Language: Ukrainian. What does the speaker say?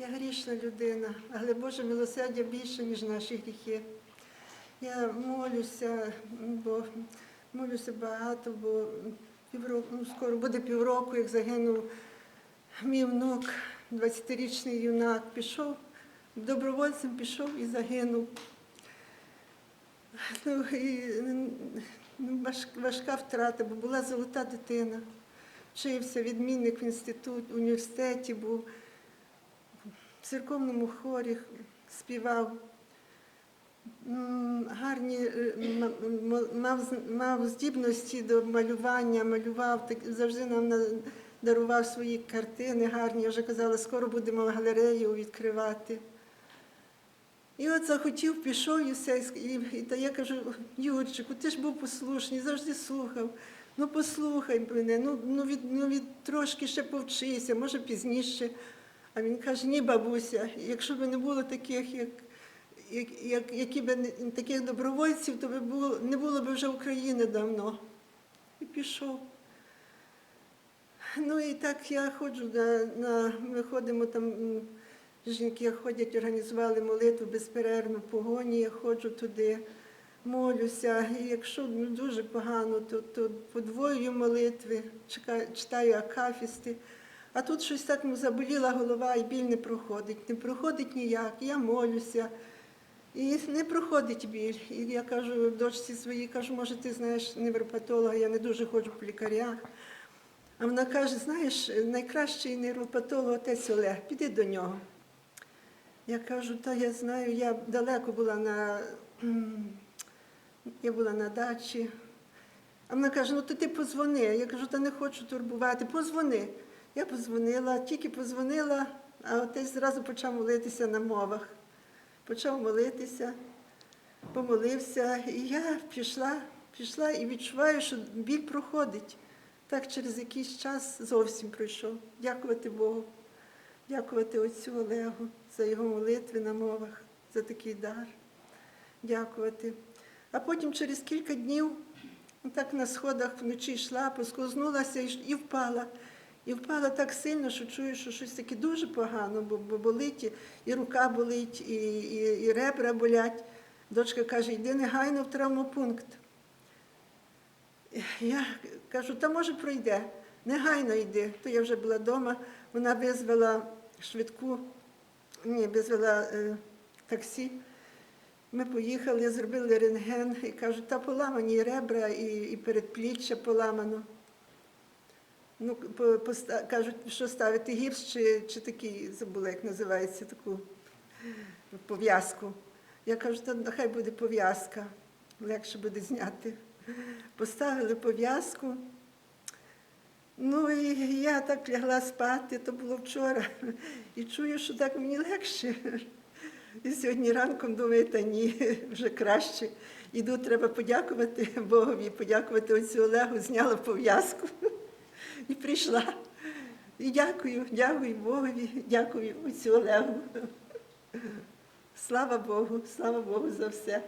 Я грішна людина, але Боже милосердя більше, ніж наші гріхи. Я молюся, бо молюся багато, бо півроку, ну, скоро буде півроку, як загинув мій внук, 20-річний юнак, пішов, добровольцем пішов і загинув. Ну, і, ну, важка втрата, бо була золота дитина. Вчився, відмінник в інститут, в університеті був, в церковному хорі співав. Гарні е, мав, мав здібності до малювання, малював, завжди нам дарував свої картини гарні. Я вже казала, скоро будемо галерею відкривати. І от захотів, пішов і все. І, і, та я кажу, Юрчику, ти ж був послушний, завжди слухав. Ну послухай мене, ну, ну, від, ну від трошки ще повчися, може пізніше. А він каже, ні, бабуся, якщо б не було таких, як, як, як, які б таких добровольців, то би було, не було б вже України давно. І пішов. Ну і так я ходжу на, на ми ходимо там. Жінки ходять, організували молитву безперервно, погоні, я ходжу туди, молюся. І якщо ну, дуже погано, то, то подвоюю молитви, читаю акафісти. А тут щось так ну, заболіла голова і біль не проходить. Не проходить ніяк. Я молюся. І не проходить біль. І я кажу дочці своїй, кажу, може, ти знаєш невропатолога, я не дуже ходжу по лікарях. А вона каже: знаєш, найкращий невропатолог отець Олег, піди до нього. Я кажу, та я знаю, я далеко була на, я була на дачі. А вона каже, ну то ти позвони. Я кажу, та не хочу турбувати, позвони. Я позвонила, тільки позвонила, а отець зразу почав молитися на мовах. Почав молитися, помолився, і я пішла, пішла і відчуваю, що біль проходить. Так через якийсь час зовсім пройшов. Дякувати Богу. Дякувати отцю Олегу за його молитви на мовах, за такий дар. Дякувати. А потім через кілька днів так на сходах вночі йшла, поскознулася і впала. І впала так сильно, що чую, що щось таке дуже погано, бо, бо болить, і- і рука болить, і, і, і ребра болять. Дочка каже, йди негайно в травмопункт. Я кажу, та може пройде, негайно йди. То я вже була вдома, вона визвала швидку, ні, визвала е, таксі. Ми поїхали, зробили рентген і кажуть, та поламані і ребра, і, і передпліччя поламано. Ну, по, поста- кажуть, що ставити гіпс чи, чи такий, забула, як називається, таку пов'язку. Я кажу, та нехай буде пов'язка, легше буде зняти. Поставили пов'язку. Ну і я так лягла спати, то було вчора. І чую, що так мені легше. І сьогодні ранком думаю, та ні, вже краще. Іду, треба подякувати Богові, подякувати отцю Олегу, зняла пов'язку і прийшла. І дякую, дякую Богові, дякую отцю Олегу. Слава Богу, слава Богу за все.